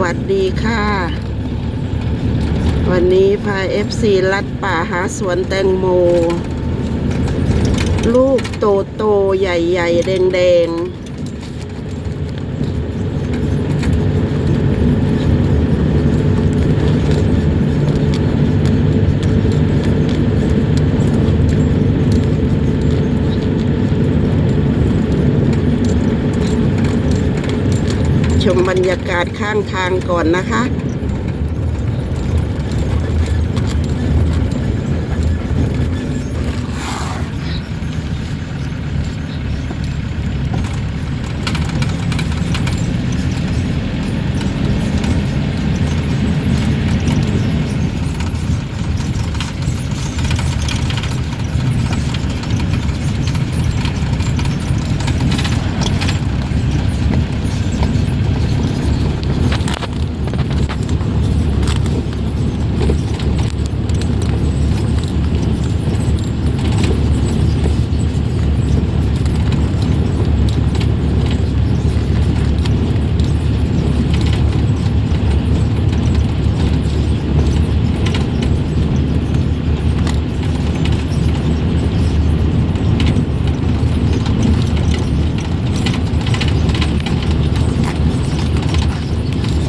วัสดีค่ะ วันนี้พาเอฟซีลัดป่าหาสวนแตงโม ลูกโตโตใหญ่ๆ แดงๆ ชมบรรยากาศข้างทางก่อนนะคะ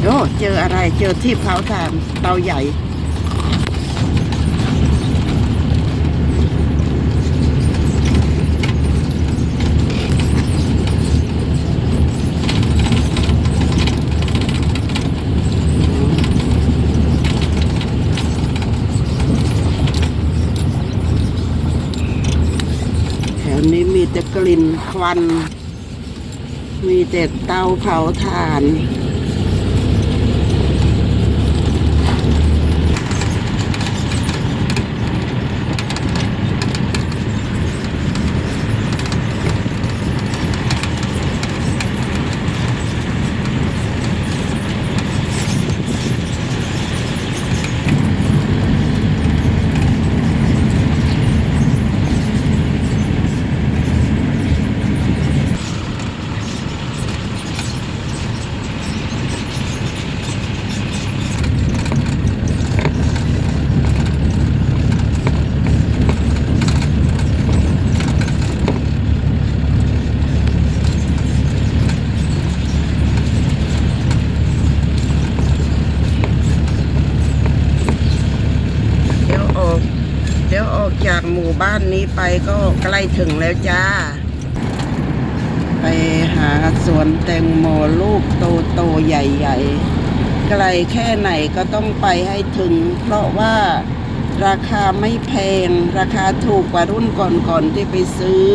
โอ้ เจออะไรเจอที่เผาถ่านเตาใหญ่ แถวนี้มีแต่กลิ่นควัน มีแต่เตาเผาถ่าน จากหมู่บ้านนี้ไปก็ใกล้ถึงแล้วจ้า ไปหาสวนแตงโมลูกโตโตใหญ่ ๆ ไกลแค่ไหนก็ต้องไปให้ถึง เพราะว่าราคาไม่แพง ราคาถูกกว่ารุ่นก่อนๆที่ไปซื้อ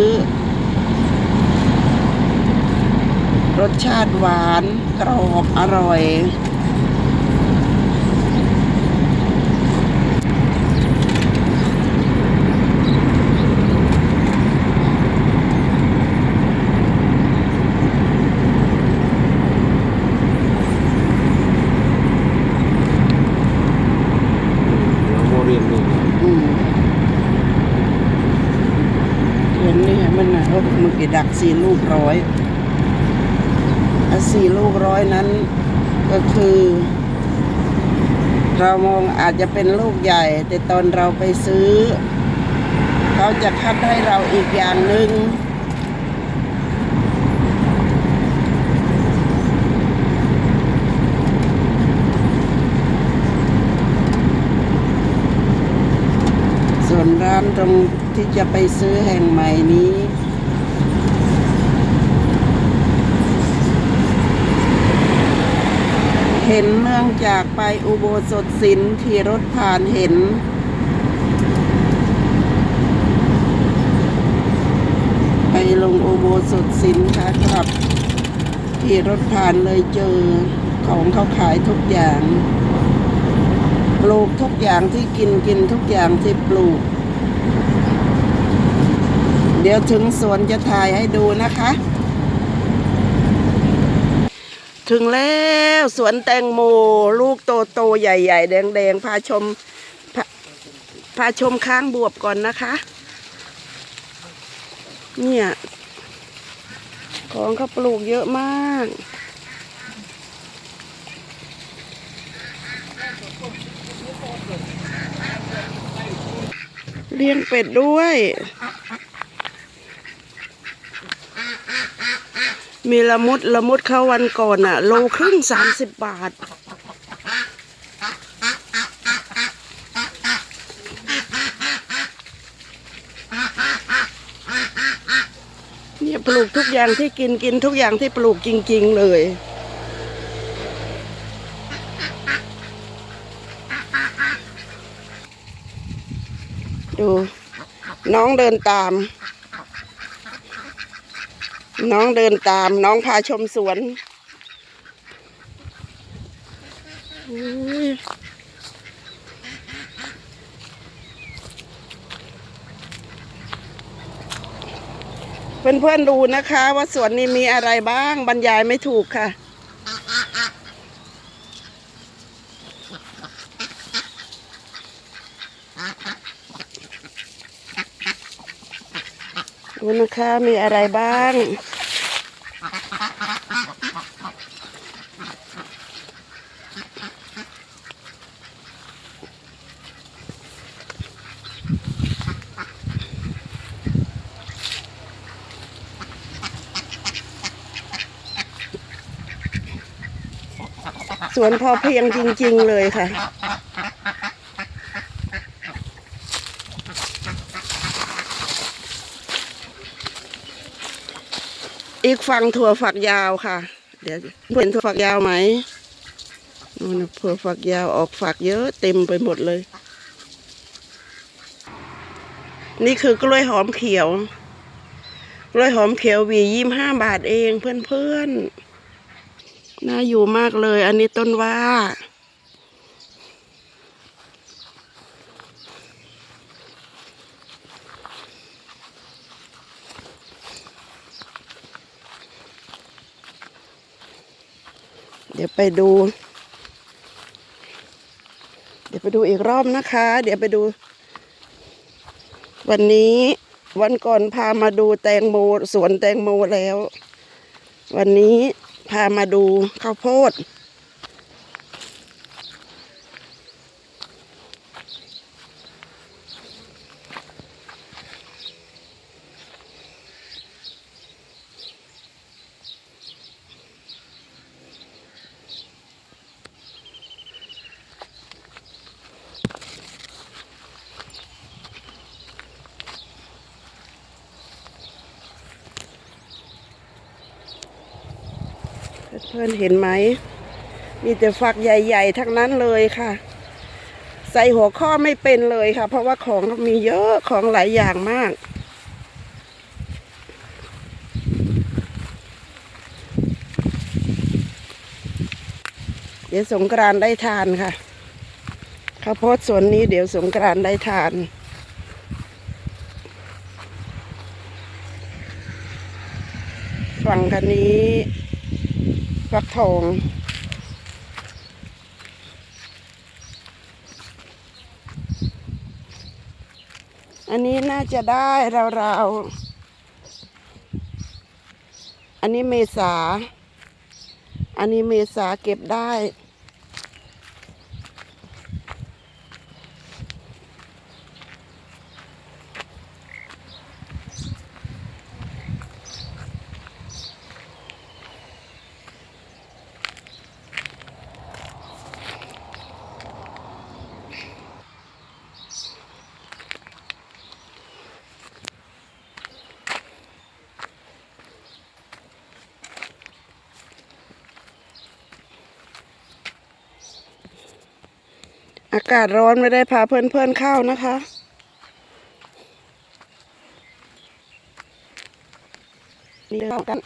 รสชาติหวานกรอบอร่อย โม เรียนนี่อืมเห็นนี่มันนะเขาเมื่อกีดักสี่ลูกร้อยอสี่ลูกร้อยนั้น ก็คือ เรามองอาจจะเป็นลูกใหญ่ แต่ตอนเราไปซื้อ เขาจะคัดให้เราอีกอย่างหนึ่งส่วน ร้านตรงที่จะไปซื้อแห่งใหม่นี้ เห็นเนื่องจากไปอุโบสถศิลป์ขี่รถผ่านเห็นไปลงอุโบสถศิลป์ค่ะครับขี่รถผ่านเลยเจอของเขาขายทุกอย่าง ปลูกทุกอย่างที่กินกินทุกอย่างที่ปลูก เดี๋ยวถึงสวนจะถ่ายให้ดูนะคะ ถึงแล้วสวนแตงโมลูกโตโตใหญ่ ๆ แดงๆพาชมพาพาชมค้างบวบก่อนนะคะ เนี่ย ของเขาปลูกเยอะมากเลี้ยงเป็ดด้วย มีละมุดละมุดเข้าวันก่อนอะโลครึ่งสามสิบบาท เนี่ยปลูกทุกอย่างที่กินกินทุกอย่างที่ปลูกจริง ๆ เลยดูน้องเดินตาม น้องเดินตามน้องพาชมสวนอุ๊ยเพื่อนๆดูนะคะ ว่าสวนนี้มีอะไรบ้างบรรยายไม่ถูกค่ะ ดูนะคะมีอะไรบ้าง สวนพอเพียงจริง ๆ เลยค่ะ อีกฝั่งถั่วฝักยาวค่ะ เดี๋ยวเห็นถั่วฝักยาวไหมนู่นถั่วฝักยาวออกฝักเยอะเต็มไปหมดเลย นี่คือกล้วยหอมเขียว กล้วยหอมเขียวหวียี่ห้าบาทเองเพื่อนๆน่าอยู่มากเลย อันนี้ต้นว่า เดี๋ยวไปดู เดี๋ยวไปดูอีกรอบนะคะ เดี๋ยวไปดู วันนี้วันก่อนพามาดูแตงโมสวนแตงโมแล้ว วันนี้พามาดูข้าวโพด เพื่อนเห็นไหม มีแต่ฝักใหญ่ๆ ทั้งนั้นเลยค่ะ ใส่หัวข้อไม่เป็นเลยค่ะ เพราะว่าของมีเยอะของหลายอย่างมาก เดี๋ยวสงกรานต์ได้ทานค่ะข้าวโพดสวนนี้เดี๋ยวสงกรานต์ได้ทานฝั่งคันนี้ ฟักทอง อันนี้น่าจะได้ราวๆ อันนี้เมษา อันนี้เมษาเก็บได้ อากาศร้อนไม่ได้พาเพื่อนๆเข้านะคะ นี่เข้ากัน